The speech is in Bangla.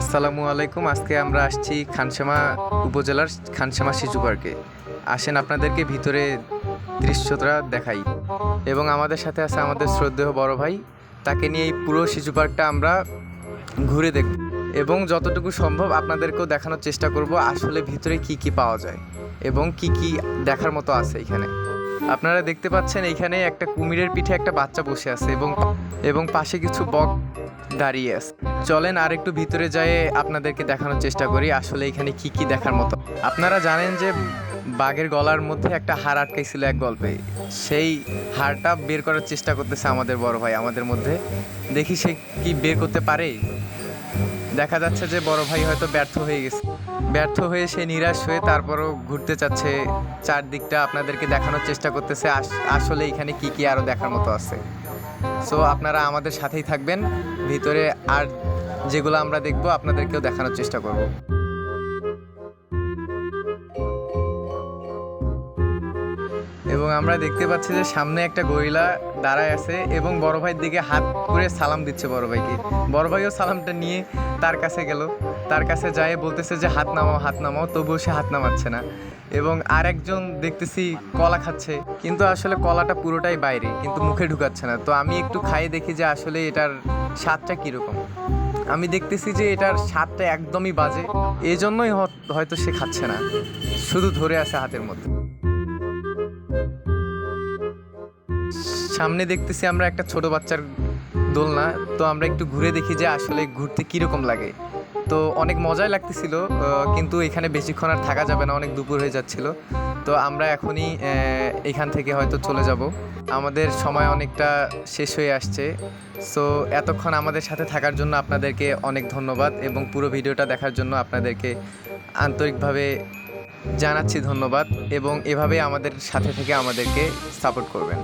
আসসালামু আলাইকুম। আজকে আমরা আসছি খানসামা উপজেলার খানসামা শিশু পার্কে। আসেন আপনাদেরকে ভিতরে দৃশ্যটা দেখাই। এবং আমাদের সাথে আছে আমাদের শ্রদ্ধেয় বড় ভাই। তাকে নিয়ে এই পুরো শিশু পার্কটা আমরা ঘুরে দেখব। এবং যতটুকু সম্ভব আপনাদেরকেও দেখানোর চেষ্টা করব আসলে ভিতরে কি কি পাওয়া যায় এবং কি কি দেখার মতো আছে এখানে। আপনারা দেখতে পাচ্ছেন এখানে একটা কুমিরের পিঠে একটা বাচ্চা বসে আছে এবং এবং পাশে কিছু বক দাঁড়িয়ে আছে। চলেন আর একটু ভিতরে যেয়ে আপনাদেরকে দেখানোর চেষ্টা করি, আসলে এখানে কি কি দেখার মতো। আপনারা জানেন যে বাঘের গলার মধ্যে একটা হাড় আটকাইছিল এক গল্পে। সেই হাড়টা বের করার চেষ্টা করতেছে আমাদের বড় ভাই আমাদের মধ্যে। দেখি সে কি বের করতে পারে। দেখা যাচ্ছে যে বড় ভাই হয়তো ব্যর্থ হয়ে গেছে। ব্যর্থ হয়ে সে নিরাশ হয়ে তারপরও ঘুরতে চাচ্ছে, চারদিকটা আপনাদেরকে দেখানোর চেষ্টা করতেছে, আস- আসলে এখানে কি কি আরও দেখার মতো আছে। সো আপনারা আমাদের সাথেই থাকবেন, ভিতরে আর যেগুলো আমরা দেখব, আপনাদেরকেও দেখানোর চেষ্টা করব। এবং আমরা দেখতে পাচ্ছি যে সামনে একটা গরিলা দাঁড়ায় আছে এবং বড় ভাইয়ের দিকে হাত করে সালাম দিচ্ছে বড় ভাইকে। বড় ভাইও সালামটা নিয়ে তার কাছে গেল। তার কাছে যায় বলতেছে যে, হাত নামাও হাত নামাও। তবুও সে হাত নামাচ্ছে না। এবং আরেকজন দেখতেছি কলা খাচ্ছে। কিন্তু আসলে কলাটা পুরোটাই বাইরে, কিন্তু মুখে ঢুকাচ্ছে না। তো আমি একটু খাইয়ে দেখি যে আসলে এটার স্বাদটা কীরকম। আমি দেখতেছি যে এটার স্বাদটা একদমই বাজে। এই জন্যই হয়তো সে খাচ্ছে না। শুধু ধরে আছে হাতের মধ্যে। সামনে দেখতেছি আমরা একটা ছোট বাচ্চার দোলনা, তো আমরা একটু ঘুরে দেখি যে আসলে ঘুরতে কীরকম লাগে। তো অনেক মজাই লাগতেছিল কিন্তু এখানে বেশিক্ষণ আর থাকা যাবে না, অনেক দুপুর হয়ে যাচ্ছিল। তো আমরা এখনই এখান থেকে হয়তো চলে যাব। আমাদের সময় অনেকটা শেষ হয়ে আসছে। সো এতক্ষণ আমাদের সাথে থাকার জন্য আপনাদেরকে অনেক ধন্যবাদ এবং পুরো ভিডিওটা দেখার জন্য আপনাদেরকে আন্তরিকভাবে জানাচ্ছি ধন্যবাদ এবং এভাবে আমাদের সাথে থেকে আমাদেরকে সাপোর্ট করবেন।